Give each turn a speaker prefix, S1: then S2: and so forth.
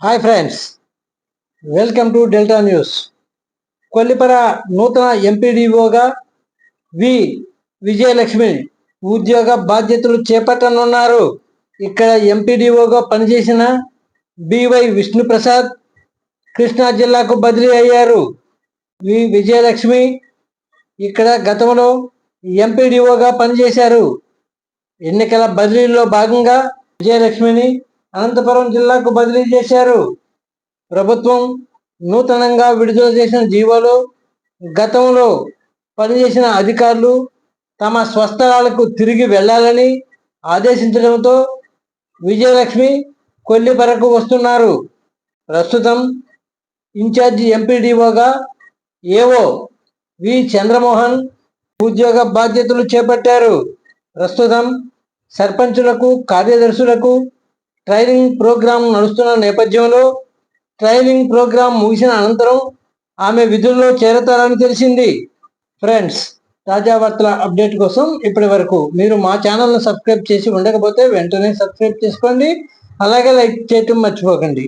S1: Hi friends welcome to Delta news Kollipara నూతన ఎంపీడీఓగా వి. విజయలక్ష్మి ఉద్యోగ బాధ్యతలు చేపట్టనున్నారు. ఇక్కడ ఎంపీడీఓగా పనిచేసిన బివై విష్ణుప్రసాద్ కృష్ణా జిల్లాకు బదిలీ అయ్యారు. వి. విజయలక్ష్మి ఇక్కడ గతంలో ఎంపీడీఓగా పనిచేశారు. ఎన్నికల బదిలీలో భాగంగా విజయలక్ష్మిని అనంతపురం జిల్లాకు బదిలీ చేశారు. ప్రభుత్వం నూతనంగా విడుదల చేసిన జీవోలు గతంలో పనిచేసిన అధికారులు తమ స్వస్థలాలకు తిరిగి వెళ్ళాలని ఆదేశించడంతో విజయలక్ష్మి కొల్లిపరకు వస్తున్నారు. ప్రస్తుతం ఇన్ఛార్జి ఎంపీడీఓగా ఏవో వి చంద్రమోహన్ ఉద్యోగ బాధ్యతలు చేపట్టారు. ప్రస్తుతం సర్పంచులకు కార్యదర్శులకు ట్రైనింగ్ ప్రోగ్రాం నడుస్తున్న నేపథ్యంలో ట్రైనింగ్ ప్రోగ్రాం ముగిసిన అనంతరం ఆమె విధుల్లో చేరతారని తెలిసింది. ఫ్రెండ్స్ తాజా వార్తల అప్డేట్ కోసం ఇప్పటి వరకు మీరు మా ఛానల్ను సబ్స్క్రైబ్ చేసి ఉండకపోతే వెంటనే సబ్స్క్రైబ్ చేసుకోండి. అలాగే లైక్ చేయటం మర్చిపోకండి.